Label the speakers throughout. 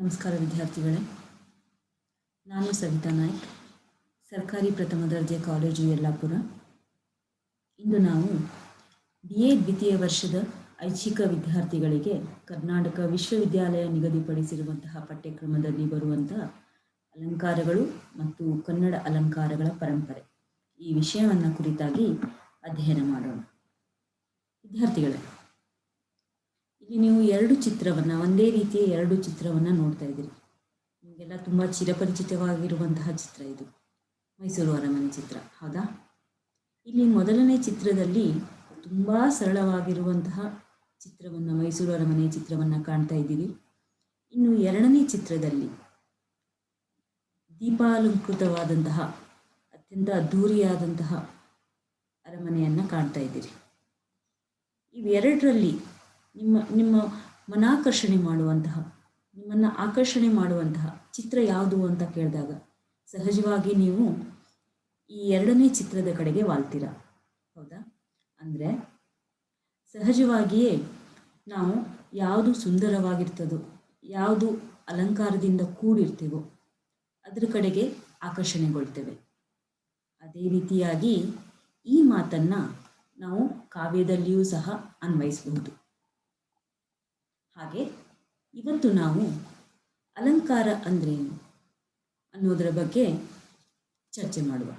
Speaker 1: ನಮಸ್ಕಾರ ವಿದ್ಯಾರ್ಥಿಗಳೇ. ನಾನು ಸವಿತಾ ನಾಯ್ಕ್, ಸರ್ಕಾರಿ ಪ್ರಥಮ ದರ್ಜೆ ಕಾಲೇಜು ಯಲ್ಲಾಪುರ. ಇಂದು ನಾವು ಬಿ ಎ ದ್ವಿತೀಯ ವರ್ಷದ ಐಚ್ಛಿಕ ವಿದ್ಯಾರ್ಥಿಗಳಿಗೆ ಕರ್ನಾಟಕ ವಿಶ್ವವಿದ್ಯಾಲಯ ನಿಗದಿಪಡಿಸಿರುವಂತಹ ಪಠ್ಯಕ್ರಮದಲ್ಲಿ ಬರುವಂತಹ ಅಲಂಕಾರಗಳು ಮತ್ತು ಕನ್ನಡ ಅಲಂಕಾರಗಳ ಪರಂಪರೆ. ಈ ವಿಷಯವನ್ನು ಕುರಿತಾಗಿ ಅಧ್ಯಯನ ಮಾಡೋಣ. ವಿದ್ಯಾರ್ಥಿಗಳೇ ನೀವು ಎರಡು ಚಿತ್ರವನ್ನು, ಒಂದೇ ರೀತಿಯ ಎರಡು ಚಿತ್ರವನ್ನು ನೋಡ್ತಾ ಇದ್ದೀರಿ. ನಿಮಗೆಲ್ಲ ತುಂಬ ಚಿರಪರಿಚಿತವಾಗಿರುವಂತಹ ಚಿತ್ರ ಇದು. ಮೈಸೂರು ಅರಮನೆ ಚಿತ್ರ, ಹೌದಾ? ಇಲ್ಲಿ ಮೊದಲನೇ ಚಿತ್ರದಲ್ಲಿ ತುಂಬ ಸರಳವಾಗಿರುವಂತಹ ಚಿತ್ರವನ್ನು, ಮೈಸೂರು ಅರಮನೆ ಚಿತ್ರವನ್ನು ಕಾಣ್ತಾ ಇದ್ದೀರಿ ಇನ್ನು ಎರಡನೇ ಚಿತ್ರದಲ್ಲಿ ದೀಪಾಲಂಕೃತವಾದಂತಹ, ಅತ್ಯಂತ ಅದ್ಧೂರಿಯಾದಂತಹ ಅರಮನೆಯನ್ನು ಕಾಣ್ತಾ ಇದ್ದೀರಿ. ಇವೆರಡರಲ್ಲಿ ನಿಮ್ಮ ನಿಮ್ಮ ಮನಾಕರ್ಷಣೆ ಮಾಡುವಂತಹ, ನಿಮ್ಮನ್ನು ಆಕರ್ಷಣೆ ಮಾಡುವಂತಹ ಚಿತ್ರ ಯಾವುದು ಅಂತ ಕೇಳಿದಾಗ ಸಹಜವಾಗಿ ನೀವು ಈ ಎರಡನೇ ಚಿತ್ರದ ಕಡೆಗೆ ವಾಲ್ತೀರ. ಹೌದಾ? ಅಂದರೆ ಸಹಜವಾಗಿಯೇ ನಾವು ಯಾವುದು ಸುಂದರವಾಗಿರ್ತದೋ, ಯಾವುದು ಅಲಂಕಾರದಿಂದ ಕೂಡಿರ್ತೀವೋ, ಅದರ ಕಡೆಗೆ ಆಕರ್ಷಣೆಗೊಳ್ತೇವೆ. ಅದೇ ರೀತಿಯಾಗಿ ಈ ಮಾತನ್ನು ನಾವು ಕಾವ್ಯದಲ್ಲಿಯೂ ಸಹ ಅನ್ವಯಿಸಬಹುದು. ಹಾಗೆ ಇವತ್ತು ನಾವು ಅಲಂಕಾರ ಅಂದ್ರೇನು ಅನ್ನೋದರ ಬಗ್ಗೆ ಚರ್ಚೆ ಮಾಡುವ.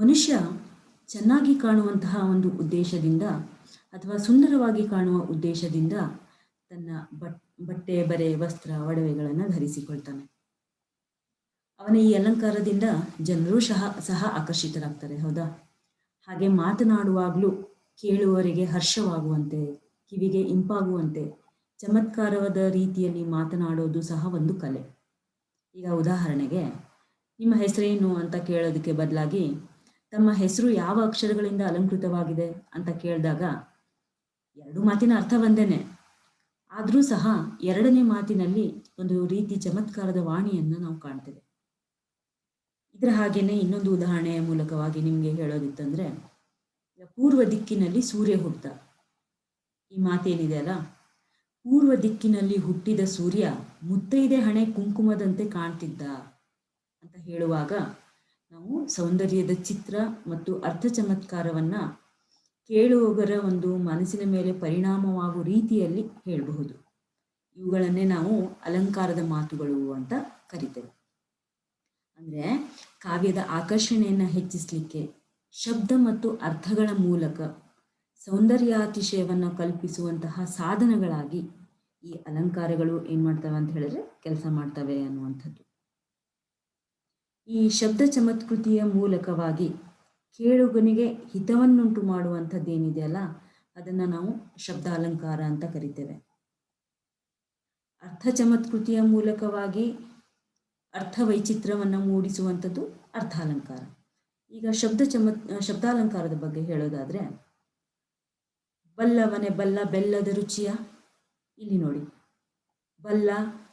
Speaker 1: ಮನುಷ್ಯ ಚೆನ್ನಾಗಿ ಕಾಣುವಂತಹ ಒಂದು ಉದ್ದೇಶದಿಂದ ಅಥವಾ ಸುಂದರವಾಗಿ ಕಾಣುವ ಉದ್ದೇಶದಿಂದ ತನ್ನ ಬಟ್, ಬಟ್ಟೆ, ಬರೆ, ವಸ್ತ್ರ, ಒಡವೆಗಳನ್ನು ಧರಿಸಿಕೊಳ್ತಾನೆ. ಅವನ ಈ ಅಲಂಕಾರದಿಂದ ಜನರು ಸಹ ಸಹ ಆಕರ್ಷಿತರಾಗ್ತಾರೆ, ಹೌದಾ? ಹಾಗೆ ಮಾತನಾಡುವಾಗಲೂ ಕೇಳುವವರಿಗೆ ಹರ್ಷವಾಗುವಂತೆ ಕಿವಿಗೆ ಇಂಪಾಗುವಂತೆ ಚಮತ್ಕಾರವಾದ ರೀತಿಯಲ್ಲಿ ಮಾತನಾಡೋದು ಸಹ ಒಂದು ಕಲೆ. ಈಗ ಉದಾಹರಣೆಗೆ, ನಿಮ್ಮ ಹೆಸರೇನು ಅಂತ ಕೇಳೋದಕ್ಕೆ ಬದಲಾಗಿ, ತಮ್ಮ ಹೆಸರು ಯಾವ ಅಕ್ಷರಗಳಿಂದ ಅಲಂಕೃತವಾಗಿದೆ ಅಂತ ಕೇಳಿದಾಗ, ಎರಡು ಮಾತಿನ ಅರ್ಥ ಒಂದೇನೆ. ಆದರೂ ಸಹ ಎರಡನೇ ಮಾತಿನಲ್ಲಿ ಒಂದು ರೀತಿ ಚಮತ್ಕಾರದ ವಾಣಿಯನ್ನು ನಾವು ಕಾಣ್ತೇವೆ. ಇದರ ಹಾಗೇನೆ ಇನ್ನೊಂದು ಉದಾಹರಣೆಯ ಮೂಲಕವಾಗಿ ನಿಮಗೆ ಹೇಳೋದಿತ್ತಂದ್ರೆ, ಪೂರ್ವ ದಿಕ್ಕಿನಲ್ಲಿ ಸೂರ್ಯ ಹುಟ್ಟ ಈ ಮಾತೇನಿದೆ ಅಲ್ಲ? ಪೂರ್ವ ದಿಕ್ಕಿನಲ್ಲಿ ಹುಟ್ಟಿದ ಸೂರ್ಯ ಮುತ್ತೈದೆ ಹಣೆ ಕುಂಕುಮದಂತೆ ಕಾಣ್ತಿದ್ದ ಅಂತ ಹೇಳುವಾಗ ನಾವು ಸೌಂದರ್ಯದ ಚಿತ್ರ ಮತ್ತು ಅರ್ಥ ಚಮತ್ಕಾರವನ್ನ ಕೇಳುವವರ ಒಂದು ಮನಸ್ಸಿನ ಮೇಲೆ ಪರಿಣಾಮವಾಗುವ ರೀತಿಯಲ್ಲಿ ಹೇಳಬಹುದು. ಇವುಗಳನ್ನೇ ನಾವು ಅಲಂಕಾರದ ಮಾತುಗಳು ಅಂತ ಕರಿತೇವೆ. ಅಂದರೆ ಕಾವ್ಯದ ಆಕರ್ಷಣೆಯನ್ನು ಹೆಚ್ಚಿಸಲಿಕ್ಕೆ ಶಬ್ದ ಮತ್ತು ಅರ್ಥಗಳ ಮೂಲಕ ಸೌಂದರ್ಯಾತಿಶಯವನ್ನು ಕಲ್ಪಿಸುವಂತಹ ಸಾಧನಗಳಾಗಿ ಈ ಅಲಂಕಾರಗಳು ಏನು ಮಾಡ್ತವೆ ಅಂತ ಹೇಳಿದ್ರೆ ಕೆಲಸ ಮಾಡ್ತವೆ ಅನ್ನುವಂಥದ್ದು. ಈ ಶಬ್ದ ಚಮತ್ಕೃತಿಯ ಮೂಲಕವಾಗಿ ಕೇಳುಗನಿಗೆ ಹಿತವನ್ನುಂಟು ಮಾಡುವಂಥದ್ದೇನಿದೆಯಲ್ಲ ಅದನ್ನು ನಾವು ಶಬ್ದ ಅಲಂಕಾರ ಅಂತ ಕರಿತೇವೆ. ಅರ್ಥ ಚಮತ್ಕೃತಿಯ ಮೂಲಕವಾಗಿ ಅರ್ಥ ವೈಚಿತ್ರವನ್ನು ಮೂಡಿಸುವಂಥದ್ದು ಅರ್ಥಾಲಂಕಾರ. ಈಗ ಶಬ್ದ ಚಮತ್, ಶಬ್ದಾಲಂಕಾರದ ಬಗ್ಗೆ ಹೇಳೋದಾದರೆ ಬಲ್ಲವನೆ ಬಲ್ಲ ಬೆಲ್ಲದ ರುಚಿಯ? ಇಲ್ಲಿ ನೋಡಿ. ಬಲ್ಲ,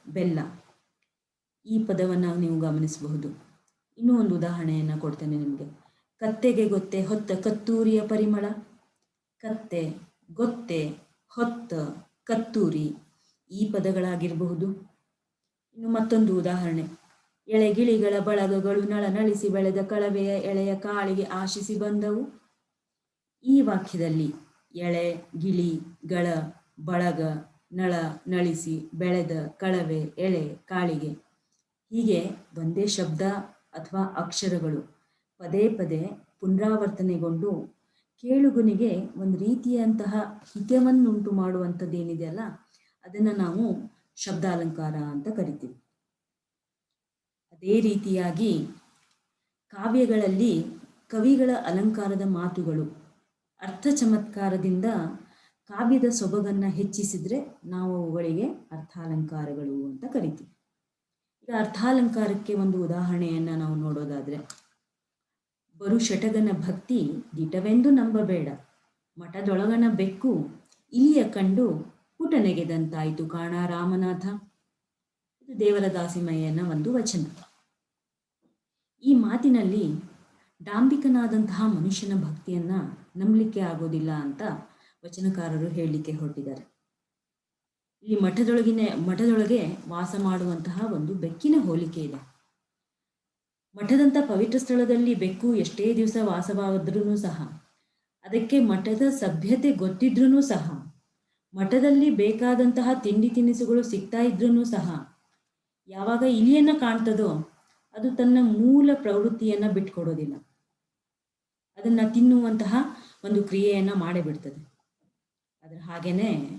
Speaker 1: ಬೆಲ್ಲ. ಈ ಪದವನ್ನು ನೀವು ಗಮನಿಸಬಹುದು. ಇನ್ನೂ ಒಂದು ಉದಾಹರಣೆಯನ್ನು ಕೊಡ್ತೇನೆ ನಿಮಗೆ. ಕತ್ತೆಗೆ ಗೊತ್ತೆ ಹೊತ್ತ ಕತ್ತೂರಿಯ ಪರಿಮಳ. ಕತ್ತೆ, ಗೊತ್ತೆ, ಹೊತ್ತ ಕತ್ತೂರಿ. ಈ ಪದಗಳಾಗಿರಬಹುದು. ಇನ್ನು ಮತ್ತೊಂದು ಉದಾಹರಣೆ. ಎಳೆಗಿಳಿಗಳ ಬಳಗಗಳು ನಳನಳಿಸಿ ಬೆಳೆದ ಕಳವೆಯ ಎಳೆಯ ಕಾಳಿಗೆ ಆಶಿಸಿ ಬಂದವು. ಈ ವಾಕ್ಯದಲ್ಲಿ ಎಳೆ, ಗಿಳಿ, ಗಳ, ಬಳಗ, ನಳ, ನಳಿಸಿ, ಬೆಳೆದ, ಕಳವೆ, ಎಳೆ, ಕಾಳಿಗೆ. ಹೀಗೆ ಒಂದೇ ಶಬ್ದ ಅಥವಾ ಅಕ್ಷರಗಳು. ಪದೇ ಪದೇ ಪುನರಾವರ್ತನೆಗೊಂಡು ಕೇಳುಗನಿಗೆ ಒಂದು ರೀತಿಯಂತಹ ಹಿತವನ್ನುಂಟು ಮಾಡುವಂಥದ್ದೇನಿದೆಯಲ್ಲ ಅದನ್ನು ನಾವು ಶಬ್ದಾಲಂಕಾರ ಅಂತ ಕರಿತೀವಿ. ಅದೇ ರೀತಿಯಾಗಿ ಕಾವ್ಯಗಳಲ್ಲಿ ಕವಿಗಳ ಅಲಂಕಾರದ ಮಾತುಗಳು ಅರ್ಥ ಚಮತ್ಕಾರದಿಂದ ಕಾವ್ಯದ ಸೊಬಗನ್ನು ಹೆಚ್ಚಿಸಿದ್ರೆ ನಾವು ಅವುಗಳಿಗೆ ಅರ್ಥಾಲಂಕಾರಗಳು ಅಂತ ಕರಿತೀವಿ. ಈಗ ಅರ್ಥಾಲಂಕಾರಕ್ಕೆ ಒಂದು ಉದಾಹರಣೆಯನ್ನು ನಾವು ನೋಡೋದಾದರೆ, ಬರು ಶಟಗನ ಭಕ್ತಿ ದಿಟವೆಂದು ನಂಬಬೇಡ, ಮಠದೊಳಗನ ಬೆಕ್ಕು ಇಲಿಯ ಕಂಡು ಪುಟನೆಗೆದಂತಾಯಿತು ಕಾಣ ರಾಮನಾಥ. ಇದು ದೇವರ ದಾಸಿಮಯ್ಯನ ಒಂದು ವಚನ. ಈ ಮಾತಿನಲ್ಲಿ ಡಾಂಬಿಕನಾದಂತಹ ಮನುಷ್ಯನ ಭಕ್ತಿಯನ್ನ ನಂಬಲಿಕ್ಕೆ ಆಗೋದಿಲ್ಲ ಅಂತ ವಚನಕಾರರು ಹೇಳಲಿಕ್ಕೆ ಹೊರಟಿದ್ದಾರೆ. ಇಲ್ಲಿ ಮಠದೊಳಗಿನ, ಮಠದೊಳಗೆ ವಾಸ ಮಾಡುವಂತಹ ಒಂದು ಬೆಕ್ಕಿನ ಹೋಲಿಕೆ ಇದೆ. ಮಠದಂಥ ಪವಿತ್ರ ಸ್ಥಳದಲ್ಲಿ ಬೆಕ್ಕು ಎಷ್ಟೇ ದಿವಸ ವಾಸವಾದ್ರೂ ಸಹ, ಅದಕ್ಕೆ ಮಠದ ಸಭ್ಯತೆ ಗೊತ್ತಿದ್ರೂ ಸಹ, ಮಠದಲ್ಲಿ ಬೇಕಾದಂತಹ ತಿಂಡಿ ತಿನಿಸುಗಳು ಸಿಗ್ತಾ ಇದ್ರೂ ಸಹ, ಯಾವಾಗ ಇಲಿಯನ್ನ ಕಾಣ್ತದೋ ಅದು ತನ್ನ ಮೂಲ ಪ್ರವೃತ್ತಿಯನ್ನ ಬಿಟ್ಕೊಡೋದಿಲ್ಲ. ಅದನ್ನ ತಿನ್ನುವಂತಹ ಒಂದು ಕ್ರಿಯೆಯನ್ನ ಮಾಡೇ ಬಿಡ್ತದೆ ಅದ್ರ ಹಾಗೇನೆ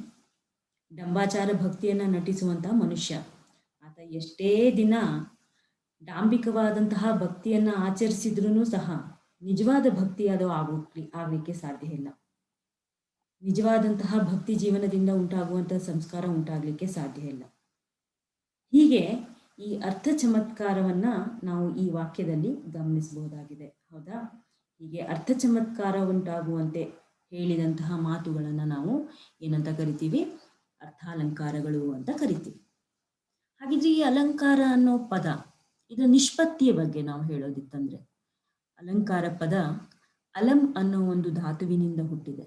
Speaker 1: ಡಂಬಾಚಾರ ಭಕ್ತಿಯನ್ನ ನಟಿಸುವಂತಹ ಮನುಷ್ಯ. ಆತ ಎಷ್ಟೇ ದಿನ ಡಾಂಬಿಕವಾದಂತಹ ಭಕ್ತಿಯನ್ನ ಆಚರಿಸಿದ್ರೂ ಸಹ ನಿಜವಾದ ಭಕ್ತಿ ಅದು ಆಗೋಕ್ಲಿ ಆಗ್ಲಿಕ್ಕೆ ಸಾಧ್ಯ ಇಲ್ಲ. ನಿಜವಾದಂತಹ ಭಕ್ತಿ ಜೀವನದಿಂದ ಉಂಟಾಗುವಂತಹ ಸಂಸ್ಕಾರ ಉಂಟಾಗಲಿಕ್ಕೆ ಸಾಧ್ಯ ಇಲ್ಲ. ಹೀಗೆ ಈ ಅರ್ಥ ಚಮತ್ಕಾರವನ್ನ ನಾವು ಈ ವಾಕ್ಯದಲ್ಲಿ ಗಮನಿಸಬಹುದಾಗಿದೆ. ಹೌದಾ? ಹೀಗೆ ಅರ್ಥ ಚಮತ್ಕಾರ ಉಂಟಾಗುವಂತೆ ಹೇಳಿದಂತಹ ಮಾತುಗಳನ್ನು ನಾವು ಏನಂತ ಕರಿತೀವಿ? ಅರ್ಥಾಲಂಕಾರಗಳು ಅಂತ ಕರಿತೀವಿ. ಹಾಗಿದ್ರೆ ಈ ಅಲಂಕಾರ ಅನ್ನೋ ಪದ, ಇದು ನಿಷ್ಪತ್ತಿಯ ಬಗ್ಗೆ ನಾವು ಹೇಳೋದಿತ್ತಂದ್ರೆ, ಅಲಂಕಾರ ಪದ ಅಲಂ ಅನ್ನೋ ಒಂದು ಧಾತುವಿನಿಂದ ಹುಟ್ಟಿದೆ.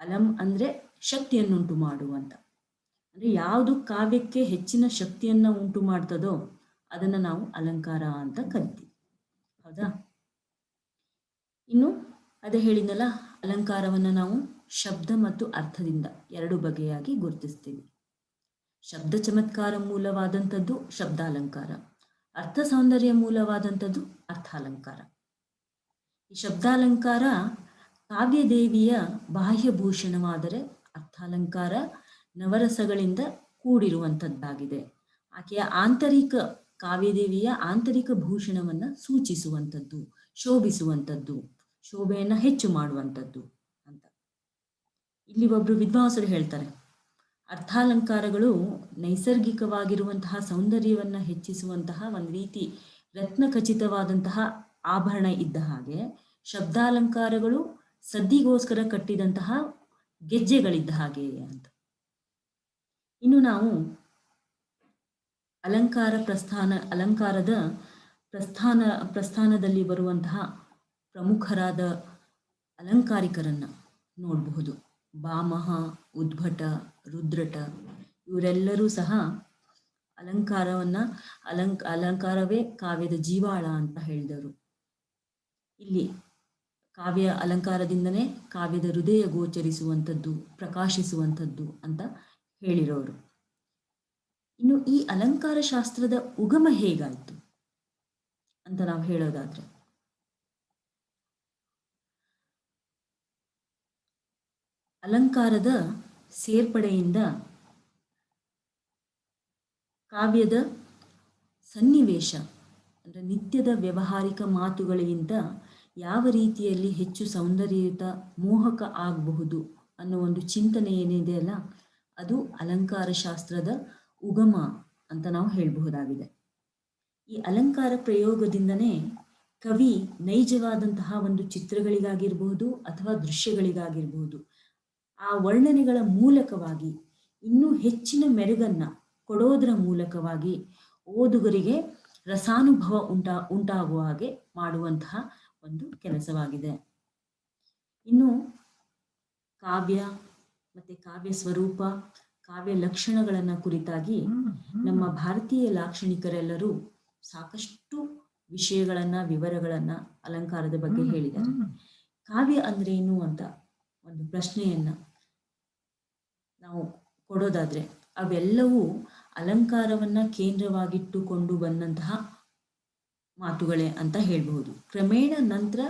Speaker 1: ಅಲಂ ಅಂದ್ರೆ ಶಕ್ತಿಯನ್ನುಂಟು ಮಾಡುವಂತ. ಅಂದ್ರೆ ಯಾವುದು ಕಾವ್ಯಕ್ಕೆ ಹೆಚ್ಚಿನ ಶಕ್ತಿಯನ್ನ ಉಂಟು ಮಾಡ್ತದೋ ಅದನ್ನ ನಾವು ಅಲಂಕಾರ ಅಂತ ಕರಿತೀವಿ. ಹೌದಾ? ಇನ್ನು ಅದೇ ಹೇಳಿದ್ನಲ್ಲ, ಅಲಂಕಾರವನ್ನು ನಾವು ಶಬ್ದ ಮತ್ತು ಅರ್ಥದಿಂದ ಎರಡು ಬಗೆಯಾಗಿ ಗುರುತಿಸ್ತೀವಿ. ಶಬ್ದ ಚಮತ್ಕಾರ ಮೂಲವಾದಂಥದ್ದು ಶಬ್ದಾಲಂಕಾರ. ಅರ್ಥ ಸೌಂದರ್ಯ ಮೂಲವಾದಂಥದ್ದು ಅರ್ಥಾಲಂಕಾರ. ಈ ಶಬ್ದಾಲಂಕಾರ ಕಾವ್ಯದೇವಿಯ ಬಾಹ್ಯಭೂಷಣವಾದರೆ ಅರ್ಥಾಲಂಕಾರ ನವರಸಗಳಿಂದ ಕೂಡಿರುವಂಥದ್ದಾಗಿದೆ. ಆಕೆಯ ಆಂತರಿಕ ಕಾವ್ಯದೇವಿಯ ಆಂತರಿಕ ಭೂಷಣವನ್ನ ಸೂಚಿಸುವಂಥದ್ದು, ಶೋಭಿಸುವಂಥದ್ದು. ಶೋಭೆಯನ್ನ ಹೆಚ್ಚು ಮಾಡುವಂಥದ್ದು ಅಂತ. ಇಲ್ಲಿ ಒಬ್ಬರು ವಿದ್ವಾಂಸರು ಹೇಳ್ತಾರೆ, ಅರ್ಥಾಲಂಕಾರಗಳು ನೈಸರ್ಗಿಕವಾಗಿರುವಂತಹ ಸೌಂದರ್ಯವನ್ನ ಹೆಚ್ಚಿಸುವಂತಹ ಒಂದು ರೀತಿ ರತ್ನ ಖಚಿತವಾದಂತಹ ಆಭರಣ ಇದ್ದ ಹಾಗೆ, ಶಬ್ದಾಲಂಕಾರಗಳು ಸದ್ದಿಗೋಸ್ಕರ ಕಟ್ಟಿದಂತಹ ಗೆಜ್ಜೆಗಳಿದ್ದ ಹಾಗೆ ಅಂತ. ಇನ್ನು ನಾವು ಅಲಂಕಾರ ಪ್ರಸ್ಥಾನ, ಅಲಂಕಾರದ ಪ್ರಸ್ಥಾನ, ಪ್ರಸ್ಥಾನದಲ್ಲಿ ಬರುವಂತಹ ಪ್ರಮುಖರಾದ ಅಲಂಕಾರಿಕರನ್ನ ನೋಡಬಹುದು. ಬಾಮಹ, ಉದ್ಭಟ, ರುದ್ರಟ, ಇವರೆಲ್ಲರೂ ಸಹ ಅಲಂಕಾರವನ್ನ ಅಲಂಕ ಅಲಂಕಾರವೇ ಕಾವ್ಯದ ಜೀವಾಳ ಅಂತ ಹೇಳಿದರು ಇಲ್ಲಿ ಕಾವ್ಯ ಅಲಂಕಾರದಿಂದನೇ ಕಾವ್ಯದ ಹೃದಯ ಗೋಚರಿಸುವಂಥದ್ದು, ಪ್ರಕಾಶಿಸುವಂಥದ್ದು ಅಂತ ಹೇಳಿರೋರು. ಇನ್ನು ಈ ಅಲಂಕಾರ ಶಾಸ್ತ್ರದ ಉಗಮ ಹೇಗಾಯಿತು ಅಂತ ನಾವು ಹೇಳೋದಾದ್ರೆ ಅಲಂಕಾರದ ಸೇರ್ಪಡೆಯಿಂದ ಕಾವ್ಯದ ಸನ್ನಿವೇಶ, ಅಂದರೆ ನಿತ್ಯದ ವ್ಯವಹಾರಿಕ ಮಾತುಗಳಿಗಿಂತ ಯಾವ ರೀತಿಯಲ್ಲಿ ಹೆಚ್ಚು ಸೌಂದರ್ಯಯುತ ಮೋಹಕ ಆಗಬಹುದು ಅನ್ನೋ ಒಂದು ಚಿಂತನೆ ಏನಿದೆ ಅಲ್ಲ, ಅದು ಅಲಂಕಾರ ಶಾಸ್ತ್ರದ ಉಗಮ ಅಂತ ನಾವು ಹೇಳಬಹುದಾಗಿದೆ. ಈ ಅಲಂಕಾರ ಪ್ರಯೋಗದಿಂದನೇ ಕವಿ ನೈಜವಾದಂತಹ ಒಂದು ಚಿತ್ರಗಳಿಗಾಗಿರ್ಬಹುದು ಅಥವಾ ದೃಶ್ಯಗಳಿಗಾಗಿರ್ಬಹುದು. ಆ ವರ್ಣನೆಗಳ ಮೂಲಕವಾಗಿ ಇನ್ನೂ ಹೆಚ್ಚಿನ ಮೆರುಗನ್ನ ಕೊಡೋದರ ಮೂಲಕವಾಗಿ ಓದುಗರಿಗೆ ರಸಾನುಭವ ಉಂಟಾ ಉಂಟಾಗುವ ಹಾಗೆ ಮಾಡುವಂತಹ ಒಂದು ಕೆಲಸವಾಗಿದೆ. ಇನ್ನು ಕಾವ್ಯ ಮತ್ತೆ ಕಾವ್ಯ ಸ್ವರೂಪ ಕಾವ್ಯ ಲಕ್ಷಣಗಳನ್ನ ಕುರಿತಾಗಿ ನಮ್ಮ ಭಾರತೀಯ ಲಾಕ್ಷಣಿಕರೆಲ್ಲರೂ ಸಾಕಷ್ಟು ವಿಷಯಗಳನ್ನ ವಿವರಗಳನ್ನ ಅಲಂಕಾರದ ಬಗ್ಗೆ ಹೇಳಿದ್ದಾರೆ. ಕಾವ್ಯ ಅಂದ್ರೆ ಏನು ಅಂತ ಒಂದು ಪ್ರಶ್ನೆಯನ್ನ ನಾವು ಕೊಡೋದಾದ್ರೆ ಅವೆಲ್ಲವೂ ಅಲಂಕಾರವನ್ನ ಕೇಂದ್ರವಾಗಿಟ್ಟುಕೊಂಡು ಬಂದಂತಹ ಮಾತುಗಳೇ ಅಂತ ಹೇಳಬಹುದು. ಕ್ರಮೇಣ ನಂತರ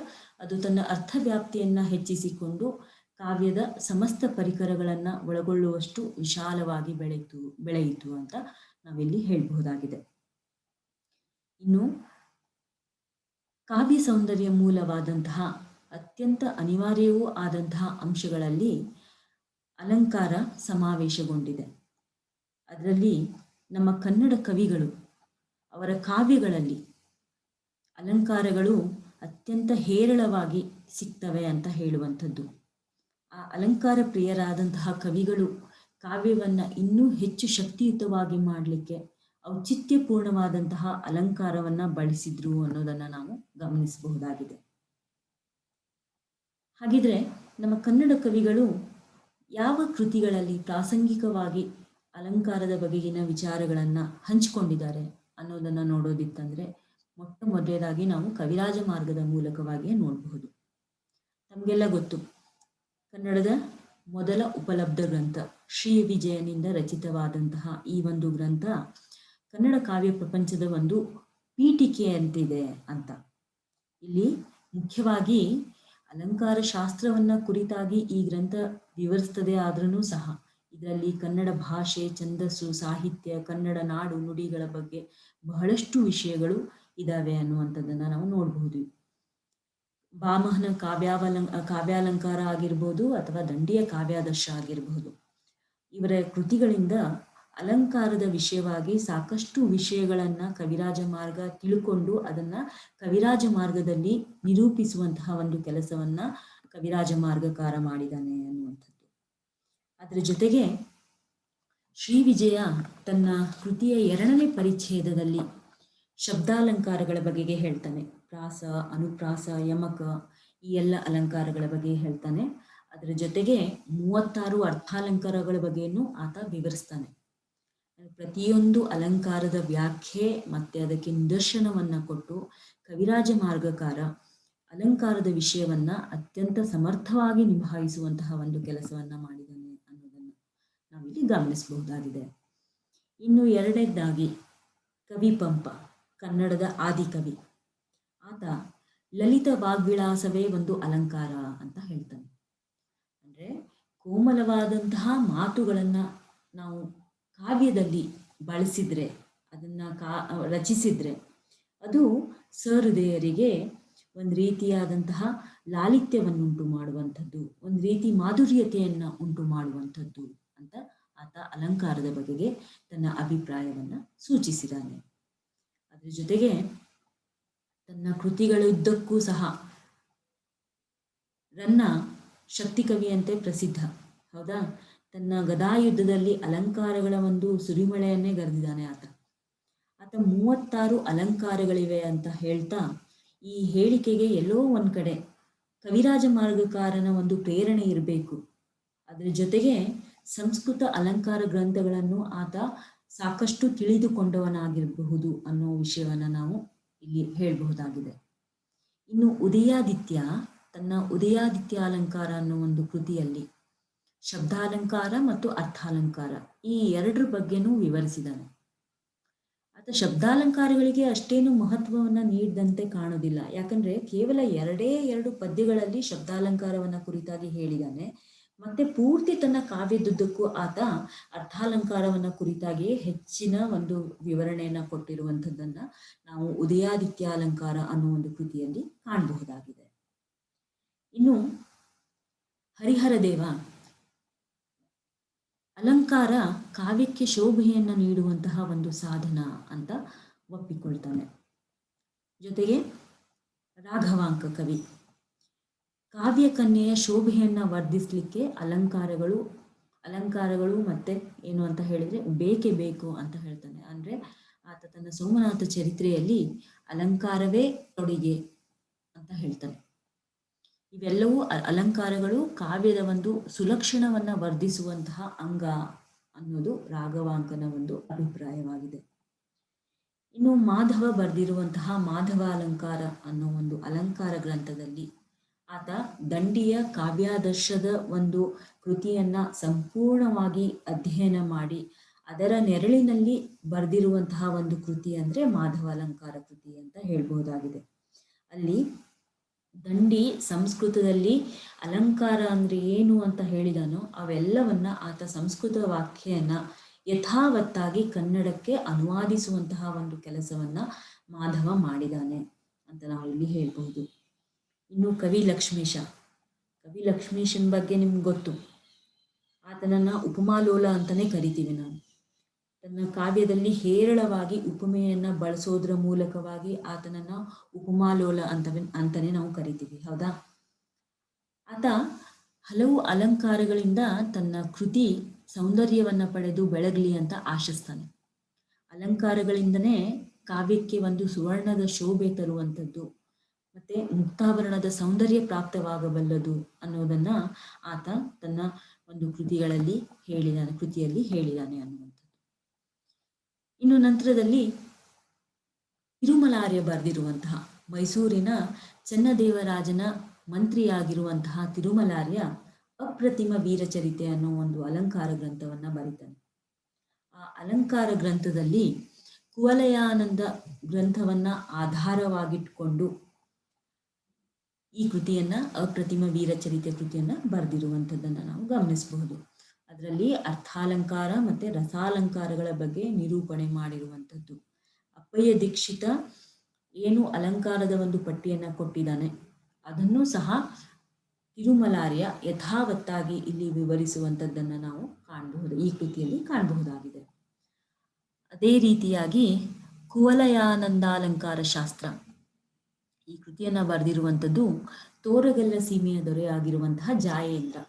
Speaker 1: ಅದು ತನ್ನ ಅರ್ಥವ್ಯಾಪ್ತಿಯನ್ನ ಹೆಚ್ಚಿಸಿಕೊಂಡು ಕಾವ್ಯದ ಸಮಸ್ತ ಪರಿಕರಗಳನ್ನ ಒಳಗೊಳ್ಳುವಷ್ಟು ವಿಶಾಲವಾಗಿ ಬೆಳೆಯಿತು ಬೆಳೆಯಿತು ಅಂತ ನಾವಿಲ್ಲಿ ಹೇಳಬಹುದಾಗಿದೆ. ಇನ್ನು ಕಾವ್ಯ ಸೌಂದರ್ಯ ಮೂಲವಾದಂತಹ ಅತ್ಯಂತ ಅನಿವಾರ್ಯವೂ ಆದಂತಹ ಅಂಶಗಳಲ್ಲಿ ಅಲಂಕಾರ ಸಮಾವೇಶಗೊಂಡಿದೆ. ಅದರಲ್ಲಿ ನಮ್ಮ ಕನ್ನಡ ಕವಿಗಳು, ಅವರ ಕಾವ್ಯಗಳಲ್ಲಿ ಅಲಂಕಾರಗಳು ಅತ್ಯಂತ ಹೇರಳವಾಗಿ ಸಿಗ್ತವೆ ಅಂತ ಹೇಳುವಂಥದ್ದು. ಆ ಅಲಂಕಾರ ಪ್ರಿಯರಾದಂತಹ ಕವಿಗಳು ಕಾವ್ಯವನ್ನು ಇನ್ನೂ ಹೆಚ್ಚು ಶಕ್ತಿಯುತವಾಗಿ ಮಾಡಲಿಕ್ಕೆ ಔಚಿತ್ಯಪೂರ್ಣವಾದಂತಹ ಅಲಂಕಾರವನ್ನು ಬಳಸಿದ್ರು ಅನ್ನೋದನ್ನು ನಾವು ಗಮನಿಸಬಹುದಾಗಿದೆ. ಹಾಗಿದ್ರೆ ನಮ್ಮ ಕನ್ನಡ ಕವಿಗಳು ಯಾವ ಕೃತಿಗಳಲ್ಲಿ ಪ್ರಾಸಂಗಿಕವಾಗಿ ಅಲಂಕಾರದ ಬಗೆಗಿನ ವಿಚಾರಗಳನ್ನು ಹಂಚಿಕೊಂಡಿದ್ದಾರೆ ಅನ್ನೋದನ್ನು ನೋಡೋದಿತ್ತಂದರೆ ಮೊಟ್ಟ ಮೊದಲೇದಾಗಿ ನಾವು ಕವಿರಾಜ ಮಾರ್ಗದ ಮೂಲಕವಾಗಿಯೇ ನೋಡಬಹುದು. ತಮಗೆಲ್ಲ ಗೊತ್ತು, ಕನ್ನಡದ ಮೊದಲ ಉಪಲಬ್ಧ ಗ್ರಂಥ ಶ್ರೀ ವಿಜಯನಿಂದ ರಚಿತವಾದಂತಹ ಈ ಒಂದು ಗ್ರಂಥ ಕನ್ನಡ ಕಾವ್ಯ ಪ್ರಪಂಚದ ಒಂದು ಪೀಠಿಕೆಯಂತಿದೆ ಅಂತ. ಇಲ್ಲಿ ಮುಖ್ಯವಾಗಿ ಅಲಂಕಾರ ಶಾಸ್ತ್ರವನ್ನ ಕುರಿತಾಗಿ ಈ ಗ್ರಂಥ ವಿವರಿಸ್ತದೆ ಆದ್ರೂ ಸಹ. ಇದರಲ್ಲಿ ಕನ್ನಡ ಭಾಷೆ, ಛಂದಸ್ಸು, ಸಾಹಿತ್ಯ, ಕನ್ನಡ ನಾಡು, ನುಡಿಗಳ ಬಗ್ಗೆ ಬಹಳಷ್ಟು ವಿಷಯಗಳು ಇದಾವೆ ಅನ್ನುವಂಥದ್ದನ್ನ ನಾವು ನೋಡಬಹುದು ಬಾಮಹನ ಕಾವ್ಯಾವಲಂ, ಕಾವ್ಯಾಲಂಕಾರ ಆಗಿರ್ಬೋದು ಅಥವಾ ದಂಡಿಯ ಕಾವ್ಯಾದರ್ಶ ಆಗಿರಬಹುದು ಇವರ ಕೃತಿಗಳಿಂದ ಅಲಂಕಾರದ ವಿಷಯವಾಗಿ ಸಾಕಷ್ಟು ವಿಷಯಗಳನ್ನ ಕವಿರಾಜ ಮಾರ್ಗ ತಿಳ್ಕೊಂಡು ಅದನ್ನ ಕವಿರಾಜ ಮಾರ್ಗದಲ್ಲಿ ನಿರೂಪಿಸುವಂತಹ ಒಂದು ಕೆಲಸವನ್ನ ಕವಿರಾಜ ಮಾರ್ಗಕಾರ ಮಾಡಿದಾನೆ ಅನ್ನುವಂಥದ್ದು. ಅದರ ಜೊತೆಗೆ ಶ್ರೀ ವಿಜಯ ತನ್ನ ಕೃತಿಯ ಎರಡನೇ ಪರಿಚ್ಛೇದದಲ್ಲಿ ಶಬ್ದಾಲಂಕಾರಗಳ ಬಗೆಗೆ ಹೇಳ್ತಾನೆ. ಪ್ರಾಸ, ಅನುಪ್ರಾಸ, ಯಮಕ ಈ ಎಲ್ಲ ಅಲಂಕಾರಗಳ ಬಗ್ಗೆ ಹೇಳ್ತಾನೆ. ಅದರ ಜೊತೆಗೆ ಮೂವತ್ತಾರು ಅರ್ಥಾಲಂಕಾರಗಳ ಬಗ್ಗೆಯನ್ನು ಆತ ವಿವರಿಸ್ತಾನೆ. ಪ್ರತಿಯೊಂದು ಅಲಂಕಾರದ ವ್ಯಾಖ್ಯೆ ಮತ್ತೆ ಅದಕ್ಕೆ ನಿದರ್ಶನವನ್ನ ಕೊಟ್ಟು ಕವಿರಾಜ ಮಾರ್ಗಕಾರ ಅಲಂಕಾರದ ವಿಷಯವನ್ನ ಅತ್ಯಂತ ಸಮರ್ಥವಾಗಿ ನಿಭಾಯಿಸುವಂತಹ ಒಂದು ಕೆಲಸವನ್ನ ಮಾಡಿದ್ದಾನೆ ಅನ್ನೋದನ್ನು ನಾವಿಲ್ಲಿ ಗಮನಿಸಬಹುದಾಗಿದೆ. ಇನ್ನು ಎರಡನೇದಾಗಿ ಕವಿ ಪಂಪ, ಕನ್ನಡದ ಆದಿಕವಿ ಆತ ಲಲಿತ ವಾಗ್ವಿಳಾಸವೇ ಒಂದು ಅಲಂಕಾರ ಅಂತ ಹೇಳ್ತಾನೆ. ಅಂದ್ರೆ ಕೋಮಲವಾದಂತಹ ಮಾತುಗಳನ್ನ ನಾವು ಕಾವ್ಯದಲ್ಲಿ ಬಳಸಿದ್ರೆ, ಅದನ್ನ ಕಾ, ರಚಿಸಿದ್ರೆ, ಅದು ಸಹೃದಯರಿಗೆ ಒಂದು ರೀತಿಯಾದಂತಹ ಲಾಲಿತ್ಯವನ್ನುಂಟು ಮಾಡುವಂಥದ್ದು, ಒಂದು ರೀತಿ ಮಾಧುರ್ಯತೆಯನ್ನು ಉಂಟು ಮಾಡುವಂಥದ್ದು ಅಂತ ಆತ ಅಲಂಕಾರದ ಬಗೆಗೆ ತನ್ನ ಅಭಿಪ್ರಾಯವನ್ನು ಸೂಚಿಸಿದ್ದಾನೆ. ಅದ್ರ ಜೊತೆಗೆ ತನ್ನ ಕೃತಿಗಳಿದ್ದಕ್ಕೂ ಸಹ ರನ್ನ ಶಕ್ತಿ ಕವಿಯಂತೆ ಪ್ರಸಿದ್ಧ. ಹೌದಾ? ತನ್ನ ಗದಾಯುದ್ಧದಲ್ಲಿ ಅಲಂಕಾರಗಳ ಒಂದು ಸುರಿಮಳೆಯನ್ನೇ ಗರೆದಿದ್ದಾನೆ ಆತ. ಆತ ಮೂವತ್ತಾರು ಅಲಂಕಾರಗಳಿವೆ ಅಂತ ಹೇಳ್ತಾ ಈ ಹೇಳಿಕೆಗೆ ಎಲ್ಲೋ ಒಂದ್ ಕಡೆ ಕವಿರಾಜ ಮಾರ್ಗಕಾರನ ಒಂದು ಪ್ರೇರಣೆ ಇರಬೇಕು. ಅದರ ಜೊತೆಗೆ ಸಂಸ್ಕೃತ ಅಲಂಕಾರ ಗ್ರಂಥಗಳನ್ನು ಆತ ಸಾಕಷ್ಟು ತಿಳಿದುಕೊಂಡವನಾಗಿರಬಹುದು ಅನ್ನೋ ವಿಷಯವನ್ನ ನಾವು ಇಲ್ಲಿ ಹೇಳಬಹುದಾಗಿದೆ. ಇನ್ನು ಉದಯಾದಿತ್ಯ, ತನ್ನ ಉದಯಾದಿತ್ಯ ಅಲಂಕಾರ ಅನ್ನೋ ಒಂದು ಕೃತಿಯಲ್ಲಿ ಶಬ್ದಾಲಂಕಾರ ಮತ್ತು ಅರ್ಥಾಲಂಕಾರ ಈ ಎರಡರ ಬಗ್ಗೆನೂ ವಿವರಿಸಿದ್ದಾನೆ. ಆತ ಶಬ್ದಾಲಂಕಾರಗಳಿಗೆ ಅಷ್ಟೇನು ಮಹತ್ವವನ್ನ ನೀಡಿದಂತೆ ಕಾಣೋದಿಲ್ಲ ಯಾಕಂದ್ರೆ ಕೇವಲ ಎರಡೇ ಎರಡು ಪದ್ಯಗಳಲ್ಲಿ ಶಬ್ದಾಲಂಕಾರವನ್ನ ಕುರಿತಾಗಿ ಹೇಳಿದಾನೆ ಮತ್ತೆ ಪೂರ್ತಿ ತನ್ನ ಕಾವ್ಯದುದ್ದಕ್ಕೂ ಆತ ಅರ್ಥಾಲಂಕಾರವನ್ನ ಕುರಿತಾಗಿಯೇ ಹೆಚ್ಚಿನ ಒಂದು ವಿವರಣೆಯನ್ನ ಕೊಟ್ಟಿರುವಂಥದ್ದನ್ನ ನಾವು ಉದಯಾದಿತ್ಯ ಅಲಂಕಾರ ಅನ್ನೋ ಒಂದು ಕೃತಿಯಲ್ಲಿ ಕಾಣಬಹುದಾಗಿದೆ. ಇನ್ನು ಹರಿಹರ ದೇವ ಅಲಂಕಾರ ಕಾವ್ಯಕ್ಕೆ ಶೋಭೆಯನ್ನು ನೀಡುವಂತಹ ಒಂದು ಸಾಧನ ಅಂತ ಒಪ್ಪಿಕೊಳ್ತಾನೆ. ಜೊತೆಗೆ ರಾಘವಾಂಕ ಕವಿ, ಕಾವ್ಯ ಕನ್ಯೆಯ ಶೋಭೆಯನ್ನು ವರ್ಧಿಸಲಿಕ್ಕೆ ಅಲಂಕಾರಗಳು ಅಲಂಕಾರಗಳು ಮತ್ತೆ ಏನು ಅಂತ ಹೇಳಿದ್ರೆ ಬೇಕೇ ಬೇಕು ಅಂತ ಹೇಳ್ತಾನೆ. ಅಂದ್ರೆ ಆತ ತನ್ನ ಸೋಮನಾಥ ಚರಿತ್ರೆಯಲ್ಲಿ ಅಲಂಕಾರವೇ ತೊಡಿಗೆ ಅಂತ ಹೇಳ್ತಾನೆ. ಇವೆಲ್ಲವೂ ಅಲಂಕಾರಗಳು ಕಾವ್ಯದ ಒಂದು ಸುಲಕ್ಷಣವನ್ನ ವರ್ಧಿಸುವಂತಹ ಅಂಗ ಅನ್ನೋದು ರಾಘವಾಂಕನ ಒಂದು ಅಭಿಪ್ರಾಯವಾಗಿದೆ. ಇನ್ನು ಮಾಧವ ಬರೆದಿರುವಂತಹ ಮಾಧವ ಅಲಂಕಾರ ಅನ್ನೋ ಒಂದು ಅಲಂಕಾರ ಗ್ರಂಥದಲ್ಲಿ ಆತ ದಂಡಿಯ ಕಾವ್ಯಾದರ್ಶದ ಒಂದು ಕೃತಿಯನ್ನ ಸಂಪೂರ್ಣವಾಗಿ ಅಧ್ಯಯನ ಮಾಡಿ ಅದರ ನೆರಳಿನಲ್ಲಿ ಬರೆದಿರುವಂತಹ ಒಂದು ಕೃತಿ ಅಂದ್ರೆ ಮಾಧವ ಅಲಂಕಾರ ಕೃತಿ ಅಂತ ಹೇಳ್ಬಹುದಾಗಿದೆ. ಅಲ್ಲಿ ದಂಡಿ ಸಂಸ್ಕೃತದಲ್ಲಿ ಅಲಂಕಾರ ಅಂದ್ರೆ ಏನು ಅಂತ ಹೇಳಿದಾನೋ ಅವೆಲ್ಲವನ್ನ ಆತ ಸಂಸ್ಕೃತ ವಾಕ್ಯನ ಯಥಾವತ್ತಾಗಿ ಕನ್ನಡಕ್ಕೆ ಅನುವಾದಿಸುವಂತಹ ಒಂದು ಕೆಲಸವನ್ನ ಮಾಧವ ಮಾಡಿದಾನೆ ಅಂತ ನಾವು ಇಲ್ಲಿ ಹೇಳ್ಬಹುದು. ಇನ್ನು ಕವಿ ಲಕ್ಷ್ಮೀಶ. ಕವಿ ಲಕ್ಷ್ಮೀಶನ್ ಬಗ್ಗೆ ನಿಮ್ಗೆ ಗೊತ್ತು. ಆತನನ್ನ ಉಪಮಾಲೋಲ ಅಂತಾನೆ ಕರಿತೀವಿ ನಾವು. ತನ್ನ ಕಾವ್ಯದಲ್ಲಿ ಹೇರಳವಾಗಿ ಉಪಮೆಯನ್ನ ಬಳಸೋದ್ರ ಮೂಲಕವಾಗಿ ಆತನನ್ನ ಉಪಮಾಲೋಲ ಅಂತ ಅಂತಾನೆ ನಾವು ಕರಿತೀವಿ, ಹೌದಾ? ಆತ ಹಲವು ಅಲಂಕಾರಗಳಿಂದ ತನ್ನ ಕೃತಿ ಸೌಂದರ್ಯವನ್ನ ಪಡೆದು ಬೆಳಗಲಿ ಅಂತ ಆಶಿಸ್ತಾನೆ. ಅಲಂಕಾರಗಳಿಂದನೇ ಕಾವ್ಯಕ್ಕೆ ಒಂದು ಸುವರ್ಣದ ಶೋಭೆ ತರುವಂಥದ್ದು, ಮತ್ತೆ ಮುಕ್ತಾಭರಣದ ಸೌಂದರ್ಯ ಪ್ರಾಪ್ತವಾಗಬಲ್ಲದು ಅನ್ನೋದನ್ನ ಆತ ತನ್ನ ಒಂದು ಕೃತಿಗಳಲ್ಲಿ ಹೇಳಿದಾನೆ, ಕೃತಿಯಲ್ಲಿ ಹೇಳಿದಾನೆ ಅನ್ನುವಂಥದ್ದು. ಇನ್ನು ನಂತರದಲ್ಲಿ ತಿರುಮಲಾರ್ಯ ಬರೆದಿರುವಂತಹ ಮೈಸೂರಿನ ಚನ್ನದೇವರಾಜನ ಮಂತ್ರಿಯಾಗಿರುವಂತಹ ತಿರುಮಲಾರ್ಯ ಅಪ್ರತಿಮ ವೀರಚರಿತೆ ಅನ್ನೋ ಒಂದು ಅಲಂಕಾರ ಗ್ರಂಥವನ್ನ ಬರೀತಾನೆ. ಆ ಅಲಂಕಾರ ಗ್ರಂಥದಲ್ಲಿ ಕುವಲಯಾನಂದ ಗ್ರಂಥವನ್ನ ಆಧಾರವಾಗಿಟ್ಕೊಂಡು ಈ ಕೃತಿಯನ್ನ ಅಪ್ರತಿಮ ವೀರಚರಿತೆ ಕೃತಿಯನ್ನ ಬರೆದಿರುವಂಥದ್ದನ್ನು ನಾವು ಗಮನಿಸಬಹುದು. ಅದರಲ್ಲಿ ಅರ್ಥಾಲಂಕಾರ ಮತ್ತೆ ರಸಾಲಂಕಾರಗಳ ಬಗ್ಗೆ ನಿರೂಪಣೆ ಮಾಡಿರುವಂಥದ್ದು. ಅಪ್ಪಯ್ಯ ದೀಕ್ಷಿತ ಏನು ಅಲಂಕಾರದ ಒಂದು ಪಟ್ಟಿಯನ್ನ ಕೊಟ್ಟಿದ್ದಾನೆ, ಅದನ್ನು ಸಹ ತಿರುಮಲಾರ್ಯ ಯಥಾವತ್ತಾಗಿ ಇಲ್ಲಿ ವಿವರಿಸುವಂಥದ್ದನ್ನು ನಾವು ಕಾಣಬಹುದು, ಈ ಕೃತಿಯಲ್ಲಿ ಕಾಣಬಹುದಾಗಿದೆ. ಅದೇ ರೀತಿಯಾಗಿ ಕುವಲಯಾನಂದಾಲಂಕಾರ ಶಾಸ್ತ್ರ. ಈ ಕೃತಿಯನ್ನು ಬರೆದಿರುವಂಥದ್ದು ತೋರಗಲ್ಲ ಸೀಮೆಯ ದೊರೆಯಾಗಿರುವಂತಹ ಜಾಯೇಂದ್ರ.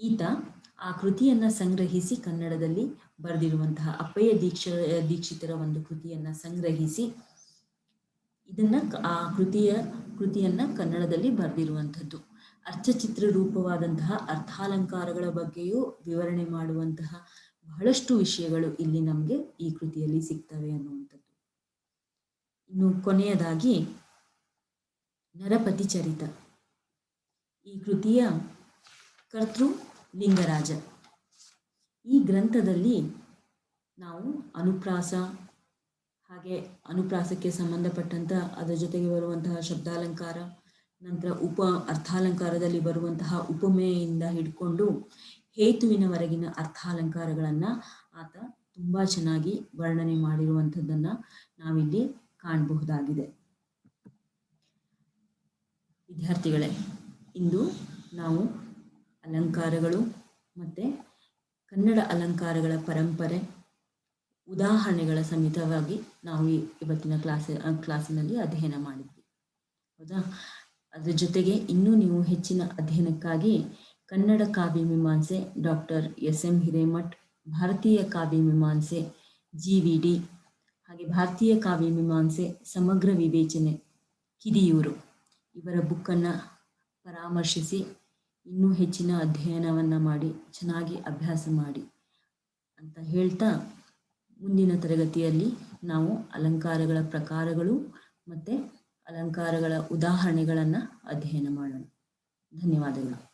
Speaker 1: ಈತ ಆ ಕೃತಿಯನ್ನ ಸಂಗ್ರಹಿಸಿ ಕನ್ನಡದಲ್ಲಿ ಬರೆದಿರುವಂತಹ ಅಪ್ಪಯ್ಯ ದೀಕ್ಷ, ದೀಕ್ಷಿತರ ಒಂದು ಕೃತಿಯನ್ನ ಸಂಗ್ರಹಿಸಿ ಇದನ್ನ ಆ ಕೃತಿಯ, ಕೃತಿಯನ್ನ ಕನ್ನಡದಲ್ಲಿ ಬರೆದಿರುವಂಥದ್ದು. ಅರ್ಥಚಿತ್ರ ರೂಪವಾದಂತಹ ಅರ್ಥಾಲಂಕಾರಗಳ ಬಗ್ಗೆಯೂ ವಿವರಣೆ ಮಾಡುವಂತಹ ಬಹಳಷ್ಟು ವಿಷಯಗಳು ಇಲ್ಲಿ ನಮಗೆ ಈ ಕೃತಿಯಲ್ಲಿ ಸಿಗ್ತವೆ ಅನ್ನುವಂಥದ್ದು. ಇನ್ನು ಕೊನೆಯದಾಗಿ ನರಪತಿ ಚರಿತ. ಈ ಕೃತಿಯ ಕರ್ತೃ ಲಿಂಗರಾಜ. ಈ ಗ್ರಂಥದಲ್ಲಿ ನಾವು ಅನುಪ್ರಾಸ ಹಾಗೆ ಅನುಪ್ರಾಸಕ್ಕೆ ಸಂಬಂಧಪಟ್ಟಂತ ಅದರ ಜೊತೆಗೆ ಬರುವಂತಹ ಶಬ್ದಾಲಂಕಾರ, ನಂತರ ಉಪ ಅರ್ಥಾಲಂಕಾರದಲ್ಲಿ ಬರುವಂತಹ ಉಪಮೆಯಿಂದ ಹಿಡ್ಕೊಂಡು ಹೇತುವಿನವರೆಗಿನ ಅರ್ಥಾಲಂಕಾರಗಳನ್ನ ಆತ ತುಂಬಾ ಚೆನ್ನಾಗಿ ವರ್ಣನೆ ಮಾಡಿರುವಂಥದ್ದನ್ನ ನಾವಿಲ್ಲಿ ಕಾಣಬಹುದಾಗಿದೆ. ವಿದ್ಯಾರ್ಥಿಗಳೇ, ಇಂದು ನಾವು ಅಲಂಕಾರಗಳು ಮತ್ತು ಕನ್ನಡ ಅಲಂಕಾರಗಳ ಪರಂಪರೆ ಉದಾಹರಣೆಗಳ ಸಮೇತವಾಗಿ ನಾವು ಇವತ್ತಿನ ಕ್ಲಾಸ್ ಕ್ಲಾಸಿನಲ್ಲಿ ಅಧ್ಯಯನ ಮಾಡಿದ್ವಿ. ಹೌದಾ? ಅದ್ರ ಜೊತೆಗೆ ಇನ್ನೂ ನೀವು ಹೆಚ್ಚಿನ ಅಧ್ಯಯನಕ್ಕಾಗಿ Kannada Kavya Mimamse doctor S M Hiremath, Bharatiya Kavya Mimamse G V D, ಹಾಗೆ ಭಾರತೀಯ ಕಾವ್ಯ ಮೀಮಾಂಸೆ ಸಮಗ್ರ ವಿವೇಚನೆ ಕಿದಿಯೂರು ಇವರ ಬುಕ್ಕನ್ನು ಪರಾಮರ್ಶಿಸಿ ಇನ್ನೂ ಹೆಚ್ಚಿನ ಅಧ್ಯಯನವನ್ನು ಮಾಡಿ, ಚೆನ್ನಾಗಿ ಅಭ್ಯಾಸ ಮಾಡಿ ಅಂತ ಹೇಳ್ತಾ ಮುಂದಿನ ತರಗತಿಯಲ್ಲಿ ನಾವು ಅಲಂಕಾರಗಳ ಪ್ರಕಾರಗಳು ಮತ್ತು ಅಲಂಕಾರಗಳ ಉದಾಹರಣೆಗಳನ್ನು ಅಧ್ಯಯನ ಮಾಡೋಣ. ಧನ್ಯವಾದಗಳು.